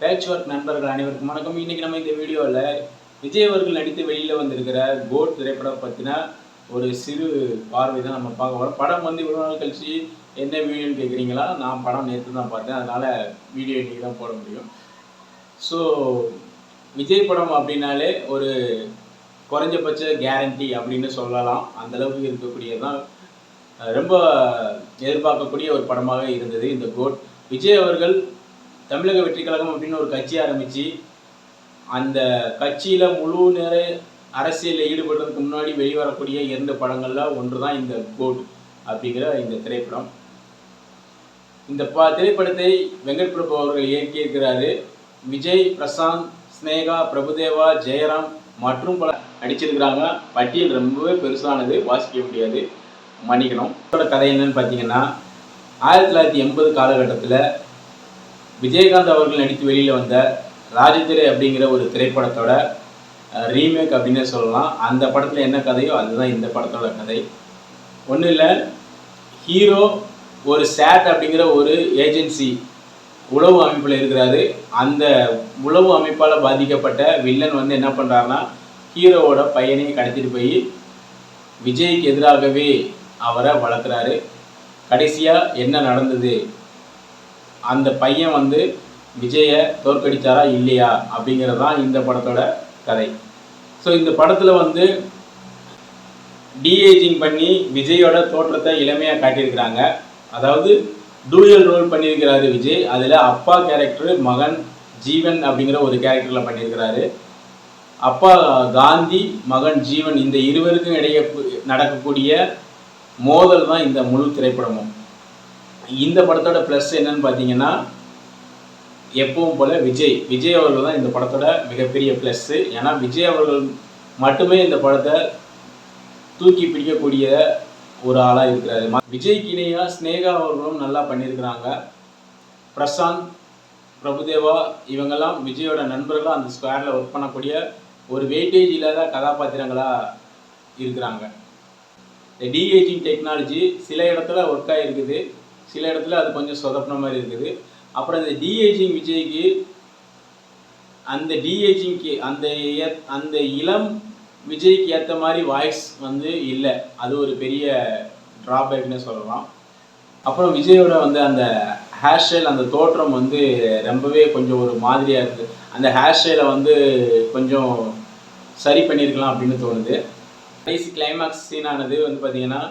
Patch work நண்பர்கள் அனைவருக்கும் வணக்கம். இன்னைக்கு நம்ம இந்த வீடியோவில் விஜய் அவர்கள் நடித்து வெளியில் வந்திருக்கிற கோட் திரைப்படம் பற்றின ஒரு சிறு பார்வை தான் நம்ம பார்க்க போகிறோம் படம் வந்து இவ்வளோ நாள் கழிச்சு என்ன வீடியோன்னு கேட்குறீங்களா நான் படம் நேற்று தான் பார்த்தேன். அதனால் வீடியோ இன்றைக்கி தான் போட முடியும். ஸோ விஜய் படம் அப்படின்னாலே ஒரு குறைஞ்சபட்ச கேரண்டி அப்படின்னு சொல்லலாம். அந்தளவுக்கு இருக்கக்கூடியதான் ரொம்ப எதிர்பார்க்கக்கூடிய ஒரு படமாக இருந்தது இந்த கோட் விஜய் அவர்கள் தமிழக வெற்றி கழகம் அப்படின்னு ஒரு கட்சி ஆரம்பித்து அந்த கட்சியில் முழு நேர அரசியலில் ஈடுபடுறதுக்கு முன்னாடி வெளிவரக்கூடிய இரண்டு படங்களில் ஒன்று தான் இந்த கோட் அப்படிங்கிற இந்த திரைப்படம். இந்த ப திரைப்படத்தை வெங்கட் பிரபு அவர்கள் இயக்கியிருக்கிறாரு. விஜய் பிரசாந்த் ஸ்னேகா பிரபுதேவா ஜெயராம் மற்றும் பல நடிச்சிருக்கிறாங்க. பட்டியல் ரொம்பவே பெருசானது வாசிக்க முடியாது. மன்னிக்கணும். இதோட கதை என்னன்னு பார்த்தீங்கன்னா ஆயிரத்தி தொள்ளாயிரத்தி எண்பது காலகட்டத்தில் விஜயகாந்த் அவர்கள் நடித்து வெளியில் வந்த ராஜதிரை அப்படிங்கிற ஒரு திரைப்படத்தோட ரீமேக் அப்படின்னு சொல்லலாம். அந்த படத்தில் என்ன கதையோ அதுதான் இந்த படத்தோட கதை. ஒன்றும் இல்லை ஹீரோ ஒரு சேட் அப்படிங்கிற ஒரு ஏஜென்சி உளவு அமைப்பில் இருக்கிறாரு. அந்த உளவு அமைப்பால் பாதிக்கப்பட்ட வில்லன் வந்து என்ன பண்ணுறாருன்னா ஹீரோவோட பையனையும் கடத்திட்டு போய் விஜய்க்கு எதிராகவே அவரை வளர்க்குறாரு. கடைசியாக என்ன நடந்தது? அந்த பையன் வந்து விஜயை தோற்கடித்தாரா இல்லையா அப்படிங்கிறது தான் இந்த படத்தோட கதை. ஸோ இந்த படத்தில் வந்து டிஏஜிங் பண்ணி விஜயோட தோற்றத்தை இளமையாக காட்டியிருக்கிறாங்க. அதாவது டூயல் ரோல் பண்ணியிருக்கிறாரு விஜய். அதில் அப்பா கேரக்டரு மகன் ஜீவன் அப்படிங்கிற ஒரு கேரக்டரில் பண்ணியிருக்கிறாரு. அப்பா காந்தி மகன் ஜீவன் இந்த இருவருக்கும் இடையே நடக்கக்கூடிய மோதல் தான் இந்த முழு திரைப்படமும். இந்த படத்தோட ப்ளஸ் என்னன்னு பார்த்தீங்கன்னா எப்பவும் போல விஜய். விஜய் அவர்கள் தான் இந்த படத்தோட மிகப்பெரிய ப்ளஸ்ஸு ஏன்னா விஜய் அவர்கள் மட்டுமே இந்த படத்தை தூக்கி பிடிக்கக்கூடிய ஒரு ஆளாக இருக்கிறாரு. விஜய்க்கு இணையாக ஸ்னேகா அவர்களும் நல்லா பண்ணியிருக்கிறாங்க. பிரசாந்த் பிரபுதேவா இவங்கெல்லாம் விஜயோட நண்பர்களாக அந்த ஸ்கொயரில் ஒர்க் பண்ணக்கூடிய ஒரு வெயிட்டேஜ் இல்லாத கதாபாத்திரங்களாக இருக்கிறாங்க. இந்த டிஏஜிங் டெக்னாலஜி சில இடத்துல ஒர்க் ஆகிருக்குது சில இடத்துல அது கொஞ்சம் சொதப்பின மாதிரி இருக்குது. அப்புறம் இந்த டிஏஜிங் விஜய்க்கு அந்த டிஏஜிங்க்கு அந்த ஏ- அந்த இளம் விஜய்க்கு ஏற்ற மாதிரி வாய்ஸ் வந்து இல்லை. அது ஒரு பெரிய ட்ராபேக்னு சொல்லலாம். அப்புறம் விஜயோட வந்து அந்த ஹேர் ஸ்டைல் அந்த தோற்றம் வந்து ரொம்பவே கொஞ்சம் ஒரு மாதிரியாக இருக்குது அந்த ஹேர் ஸ்டைலை வந்து கொஞ்சம் சரி பண்ணியிருக்கலாம் அப்படின்னு தோணுது. கடைசி கிளைமேக்ஸ் சீனானது வந்து பார்த்தீங்கன்னா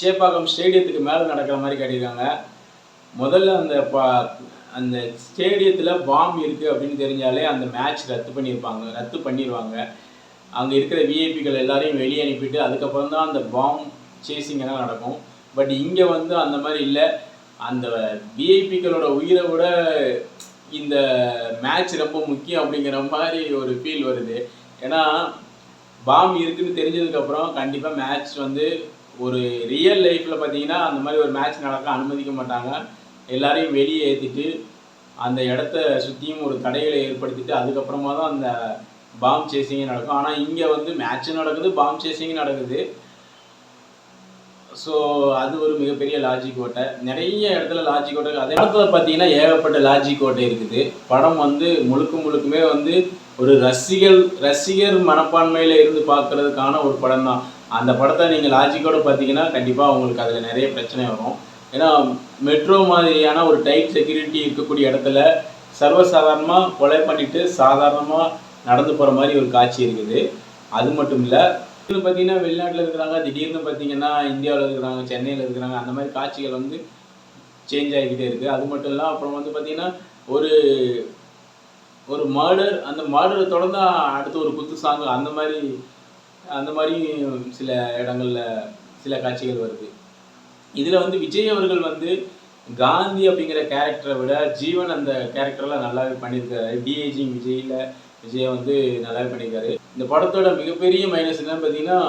சேப்பாக்கம் ஸ்டேடியத்துக்கு மேலே நடக்கிற மாதிரி காட்டியிருக்காங்க. முதல்ல அந்த பா அந்த ஸ்டேடியத்தில் பாம் இருக்குது அப்படின்னு தெரிஞ்சாலே அந்த மேட்ச் ரத்து பண்ணியிருப்பாங்க ரத்து பண்ணிடுவாங்க அங்கே இருக்கிற விஐபிகள் எல்லாரையும் வெளியே அனுப்பிட்டு அதுக்கப்புறம் தான் அந்த பாம் சேசிங் எல்லாம் நடக்கும். பட் இங்கே வந்து அந்த மாதிரி இல்லை. அந்த விஐபிக்களோட உயிரை விட இந்த மேட்ச் ரொம்ப முக்கியம் அப்படிங்கிற மாதிரி ஒரு ஃபீல் வருது. ஏன்னா பாம் இருக்குன்னு தெரிஞ்சதுக்கப்புறம் கண்டிப்பாக மேட்ச் வந்து ஒரு ரியல் லைஃப்பில் பார்த்தீங்கன்னா அந்த மாதிரி ஒரு மேட்ச் நடக்க அனுமதிக்க மாட்டாங்க. எல்லாரையும் வெளியே ஏற்றிட்டு அந்த இடத்த சுற்றியும் ஒரு தடைகளை ஏற்படுத்திட்டு அதுக்கப்புறமா தான் அந்த பாம் சேசிங்கே நடக்கும். ஆனால் இங்கே வந்து மேட்ச்சும் நடக்குது பாம் சேசிங்கும் நடக்குது. ஸோ அது ஒரு மிகப்பெரிய லாஜிக் ஓட்டை. நிறைய இடத்துல லாஜிக் ஓட்டை. அதே இடத்துல பார்த்தீங்கன்னா ஏகப்பட்ட லாஜிக் ஓட்டை இருக்குது. படம் வந்து முழுக்க முழுக்குமே வந்து ஒரு ரசிகர் ரசிகர் மனப்பான்மையில் இருந்து பார்க்கறதுக்கான ஒரு படம் தான் அந்த படத்தை நீங்கள் லாஜிக்கோடு பார்த்தீங்கன்னா கண்டிப்பாக உங்களுக்கு அதில் நிறைய பிரச்சனை வரும். ஏன்னா மெட்ரோ மாதிரியான ஒரு டைட் செக்யூரிட்டி இருக்கக்கூடிய இடத்துல சர்வசாதாரணமாக கொலை பண்ணிட்டு சாதாரணமாக நடந்து போகிற மாதிரி ஒரு காட்சி இருக்குது. அது மட்டும் இல்லை திடீர்னு பார்த்தீங்கன்னா வெளிநாட்டில் இருக்கிறாங்க திடீர்னு பார்த்தீங்கன்னா இந்தியாவில் இருக்கிறாங்க சென்னையில் இருக்கிறாங்க அந்த மாதிரி காட்சிகள் வந்து சேஞ்ச் ஆகிக்கிட்டே இருக்குது அது மட்டும் இல்லை அப்புறம் வந்து பார்த்தீங்கன்னா ஒரு ஒரு மர்டர் அந்த மர்டரை தொடர்ந்தால் அடுத்து ஒரு குத்து சாங் அந்த மாதிரி அந்த மாதிரி சில இடங்கள்ல சில காட்சிகள் வருது. இதில் வந்து விஜய் அவர்கள் வந்து காந்தி அப்படிங்கிற கேரக்டரை விட ஜீவன் அந்த கேரக்டர்லாம் நல்லாவே பண்ணியிருக்காரு. டிஏஜிங் விஜயில் விஜயை வந்து நல்லாவே பண்ணியிருக்காரு. இந்த படத்தோட மிகப்பெரிய மைனஸ் என்னன்னு பார்த்தீங்கன்னா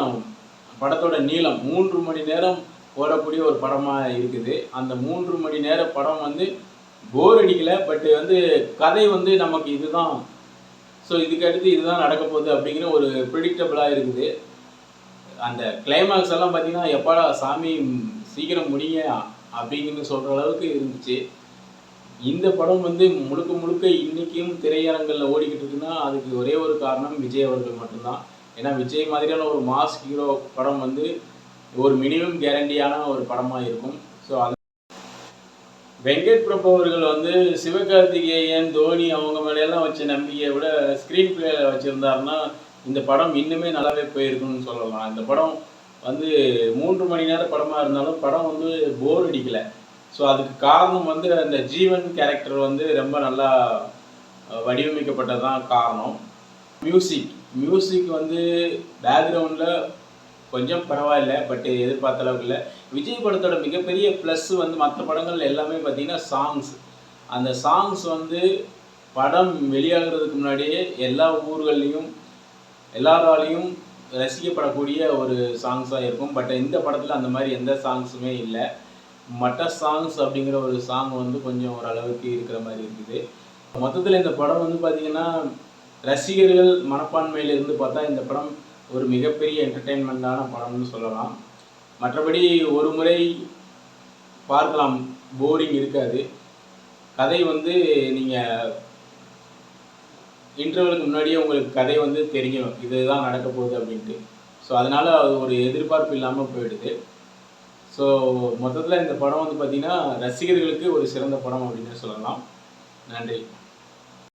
படத்தோட நீளம் மூன்று மணி நேரம் ஓடக்கூடிய ஒரு படமாக இருக்குது. அந்த மூன்று மணி நேர படம் வந்து போர் அடிக்கலை பட்டு வந்து கதை வந்து நமக்கு இதுதான் ஸோ இதுக்கு அடுத்து இதுதான் நடக்க போகுது அப்படிங்கிற ஒரு ப்ரிடிக்டபிளாக இருக்குது. அந்த கிளைமாக்ஸ் எல்லாம் பார்த்தீங்கன்னா எப்பாடா சாமி சீக்கிரம் முடிங்க அப்படிங்கன்னு சொல்கிற அளவுக்கு இருந்துச்சு. இந்த படம் வந்து முழுக்க முழுக்க இன்றைக்கும் திரையரங்களில் ஓடிக்கிட்டு இருக்குன்னா அதுக்கு ஒரே ஒரு காரணம் விஜய் அவர்கள் மட்டும்தான். ஏன்னா விஜய் மாதிரியான ஒரு மாஸ் ஹீரோ படம் வந்து ஒரு மினிமம் கேரண்டியான ஒரு படமாக இருக்கும். ஸோ அது வெங்கட் பிரபு அவர்கள் வந்து சிவகார்த்திகேயன் தோனி அவங்க மேலையெல்லாம் வச்ச நம்பிக்கையை விட ஸ்க்ரீன் பிளே வச்சுருந்தாருன்னா இந்த படம் இன்னுமே நல்லாவே போயிருக்குன்னு சொல்லலாம். இந்த படம் வந்து மூன்று மணி நேர படமாக இருந்தாலும் படம் வந்து போர் அடிக்கலை. ஸோ அதுக்கு காரணம் வந்து அந்த ஜீவன் கேரக்டர் வந்து ரொம்ப நல்லா அஹ், வடிவமைக்கப்பட்டது தான் காரணம். மியூசிக் மியூசிக் வந்து பேக்ரவுண்டில் கொஞ்சம் பரவாயில்ல பட் எதிர்பார்த்த அளவுக்கு இல்லை. விஜய் படத்தோட மிகப்பெரிய ப்ளஸ் வந்து மற்ற படங்கள் எல்லாமே பார்த்திங்கன்னா சாங்ஸ் அந்த சாங்ஸ் வந்து படம் வெளியாகிறதுக்கு முன்னாடியே எல்லா ஊர்கள்லேயும் எல்லாராலையும் ரசிக்கப்படக்கூடிய ஒரு சாங்ஸாக இருக்கும். பட் இந்த படத்தில் அந்த மாதிரி எந்த சாங்ஸுமே இல்லை. மற்ற சாங்ஸ் அப்படிங்கிற ஒரு சாங் வந்து கொஞ்சம் ஓரளவுக்கு இருக்கிற மாதிரி இருக்குது. மொத்தத்தில் இந்த படம் வந்து பார்த்திங்கன்னா ரசிகர்கள் மனப்பான்மையிலிருந்து பார்த்தா இந்த படம் ஒரு மிகப்பெரிய என்டர்டெயின்மெண்ட்டான படம்னு சொல்லலாம். மற்றபடி ஒரு முறை பார்க்கலாம். போரிங் இருக்காது. கதை வந்து நீங்கள் இன்டர்வலுக்கு முன்னாடியே உங்களுக்கு கதை வந்து தெரிஞ்சிடும். இதுதான் நடக்க போகுது அப்படின்ட்டு. ஸோ அதனால் அது ஒரு எதிர்பார்ப்பு இல்லாமல் போயிடுது. ஸோ மொத்தத்தில் இந்த படம் வந்து பார்த்திங்கன்னா ரசிகர்களுக்கு ஒரு சிறந்த படம் அப்படின்னு சொல்லலாம். நன்றி.